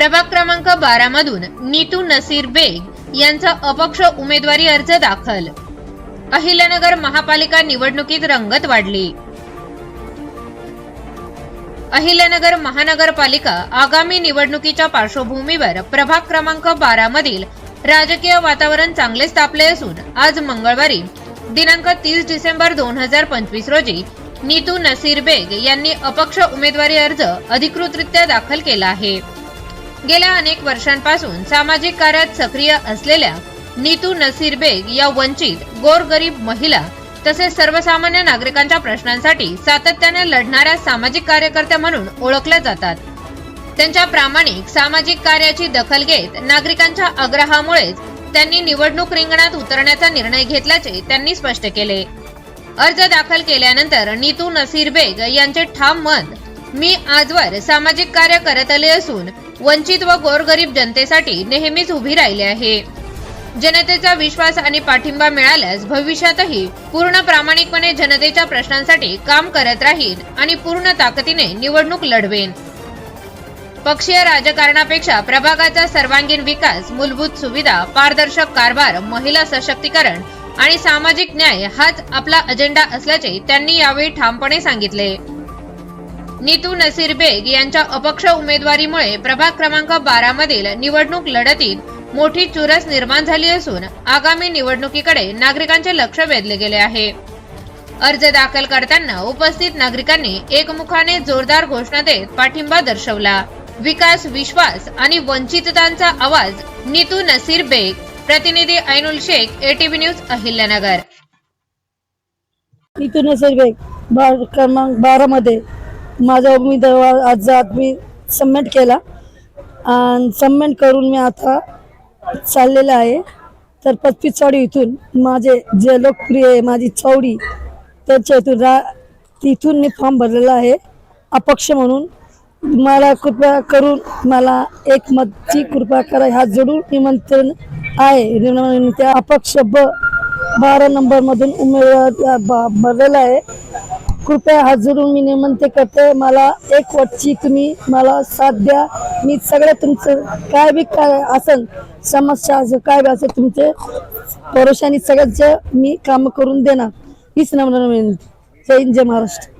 प्रभाग क्रमांक बारा मधून नीतू नसीर बेग यांचा अपक्ष उमेदवारी अर्ज दाखल. अहिल्यानगर महापालिका निवडणुकीत रंगत वाढली. अहिल्यानगर महानगरपालिका आगामी निवडणुकीच्या पार्श्वभूमीवर प्रभाग क्रमांक बारा मधील राजकीय वातावरण चांगलेच तापले असून आज मंगळवारी दिनांक तीस डिसेंबर दोन हजार पंचवीस रोजी नीतू नसीर बेग यांनी अपक्ष उमेदवारी अर्ज अधिकृतरित्या दाखल केला आहे. गेल्या अनेक वर्षांपासून सामाजिक कार्यात सक्रिय असलेल्या नीतू नसीर बेग या वंचित गोरगरीब महिला तसेच सर्वसामान्य नागरिकांच्या प्रश्नांसाठी सातत्याने लढणाऱ्या सामाजिक कार्यकर्त्या म्हणून ओळखल्या जातात. त्यांच्या प्रामाणिक सामाजिक कार्याची दखल घेत नागरिकांच्या आग्रहामुळेच त्यांनी निवडणूक रिंगणात उतरण्याचा निर्णय घेतल्याचे त्यांनी स्पष्ट केले. अर्ज दाखल केल्यानंतर नीतू नसीर बेग यांचे ठाम मत मी आजवर सामाजिक कार्य करत आले असून वंचित व गोरगरीब जनतेसाठी नेहमीच उभी राहिले आहे. जनतेचा विश्वास आणि पाठिंबा मिळाल्यास भविष्यातही पूर्ण प्रामाणिकपणे जनतेच्या प्रश्नांसाठी काम करत राहीन आणि पूर्ण ताकदीने निवडणूक लढवेन. पक्षीय राजकारणापेक्षा प्रभागाचा सर्वांगीण विकास मूलभूत सुविधा पारदर्शक कारभार महिला सशक्तीकरण आणि सामाजिक न्याय हाच आपला अजेंडा असल्याचे त्यांनी यावेळी ठामपणे सांगितले. नीतू नसीर बेग यांच्या अपक्ष उमेदवारीमुळे प्रभाग क्रमांक बारा मधील निवडणूक लढतीत मोठी चुरस निर्माण झाली असून आगामी निवडणुकीकडे नागरिकांचे लक्ष वेधले गेले आहे. अर्ज दाखल करताना उपस्थित नागरिकांनी एकमुखाने जोरदार घोषणा देत पाठिंबा दर्शवला. विकास विश्वास आणि वंचिततांचा आवाज नीतू नसीर बेग प्रतिनिधी ऐनुल शेख एटीव्ही न्यूज अहिल्यानगर. इथून बेग क्रमांक बारा बारामध्ये माझा उमेदवार आज आज मी सबमिट केला. आणि सबमिट करून मी आता चाललेला आहे. तर पस्तीसवाडी इथून माझे जे लोकप्रिय आहे माझी चौडी त्याच्या इथून रा तिथून मी फॉर्म भरलेला आहे. अपक्ष म्हणून मला कृपया करून मला एक मतची कृपा करा. ह्या जरूर निमंत्रण आहे. त्या अपक्ष ब बारा नंबरमधून उमेदवार ब- भरलेला आहे. कृपया हजरून जरूर मी निमंत्रण करते. मला एक वर्षी तुम्ही मला साथ द्या. मी सगळं तुमचं काय बी काय असेल समस्या असेल काय बी असेल तुमचे भरोशाने सगळ्यांचं मी काम करून देणार. हीच नम्र विनंती. जय हिंद जय महाराष्ट्र.